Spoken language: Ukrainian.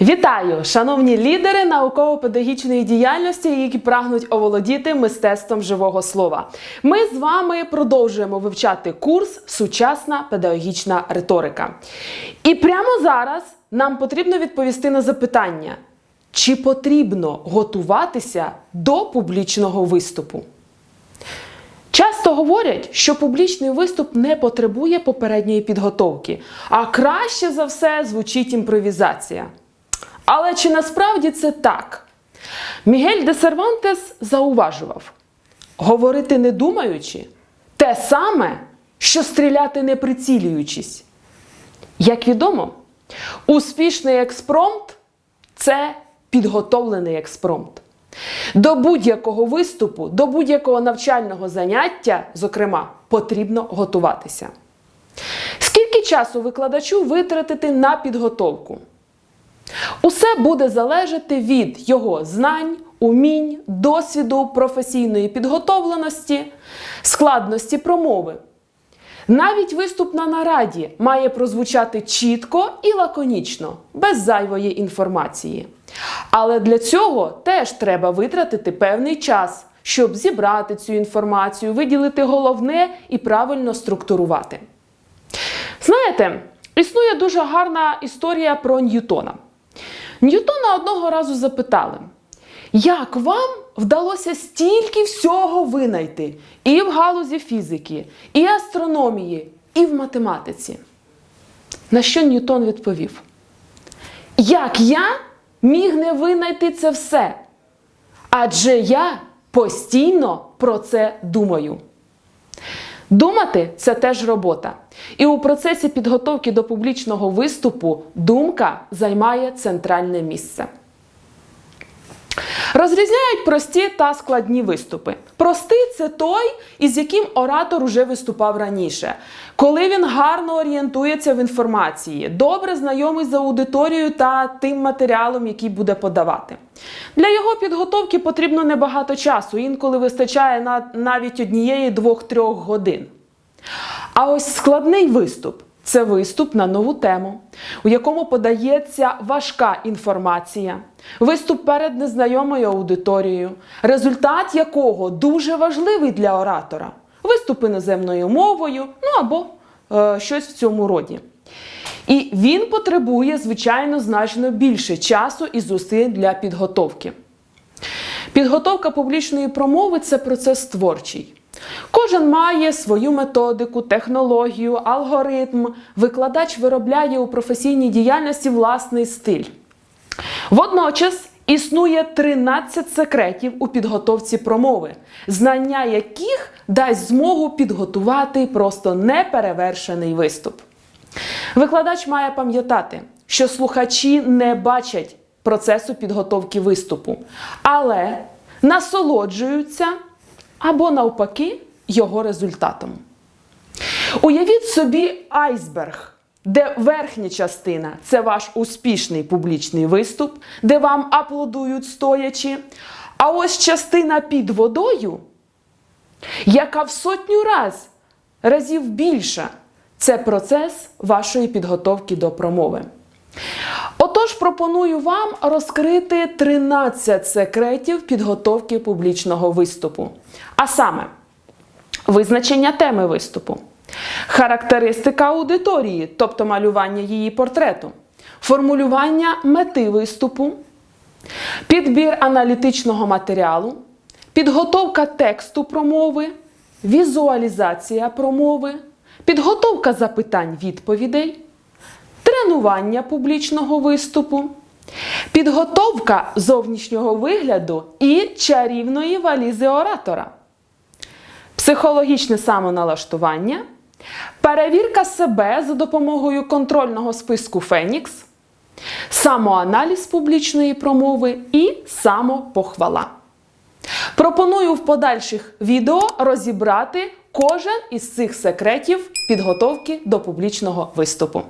Вітаю, шановні лідери науково-педагогічної діяльності, які прагнуть оволодіти мистецтвом живого слова. Ми з вами продовжуємо вивчати курс Сучасна педагогічна риторика. І прямо зараз нам потрібно відповісти на запитання: чи потрібно готуватися до публічного виступу? Часто говорять, що публічний виступ не потребує попередньої підготовки, а краще за все звучить імпровізація. Але чи насправді це так? Мігель де Сервантес зауважував: говорити не думаючи те саме, що стріляти не прицілюючись. Як відомо, успішний експромт це підготовлений експромт. До будь-якого виступу, до будь-якого навчального заняття, зокрема, потрібно готуватися. Скільки часу викладачу витратити на підготовку? Усе буде залежати від його знань, умінь, досвіду, професійної підготовленості, складності промови. Навіть виступ на нараді має прозвучати чітко і лаконічно, без зайвої інформації. Але для цього теж треба витратити певний час, щоб зібрати цю інформацію, виділити головне і правильно структурувати. Знаєте, існує дуже гарна історія про Ньютона. Ньютона одного разу запитали, як вам вдалося стільки всього винайти і в галузі фізики, і астрономії, і в математиці? На що Ньютон відповів? Як я міг не винайти це все? Адже я постійно про це думаю. Думати це теж робота. І у процесі підготовки до публічного виступу думка займає центральне місце. Розрізняють прості та складні виступи. Простий це той, із яким оратор уже виступав раніше, коли він гарно орієнтується в інформації, добре знайомий з аудиторією та тим матеріалом, який буде подавати. Для його підготовки потрібно небагато часу, інколи вистачає навіть однієї двох-трьох годин. А ось складний виступ це виступ на нову тему, у якому подається важка інформація, виступ перед незнайомою аудиторією, результат якого дуже важливий для оратора. Виступ іноземною мовою, ну або е, щось в цьому роді. І він потребує, звичайно, значно більше часу і зусиль для підготовки. Підготовка публічної промови це процес творчий. Кожен має свою методику, технологію, алгоритм. Викладач виробляє у професійній діяльності власний стиль. Водночас існує 13 секретів у підготовці промови, знання яких дасть змогу підготувати просто неперевершений виступ. Викладач має пам'ятати, що слухачі не бачать процесу підготовки виступу, але насолоджуються або навпаки його результатом. Уявіть собі айсберг, де верхня частина це ваш успішний публічний виступ, де вам аплодують стоячи. А ось частина під водою, яка в сотню раз разів більша, це процес вашої підготовки до промови. Отож, пропоную вам розкрити 13 секретів підготовки публічного виступу. А саме, визначення теми виступу, характеристика аудиторії, тобто малювання її портрету, формулювання мети виступу, підбір аналітичного матеріалу, підготовка тексту промови, візуалізація промови, підготовка запитань-відповідей тренування публічного виступу, підготовка зовнішнього вигляду і чарівної валізи оратора, психологічне самоналаштування, перевірка себе за допомогою контрольного списку Фенікс, самоаналіз публічної промови і самопохвала. Пропоную в подальших відео розібрати кожен із цих секретів підготовки до публічного виступу.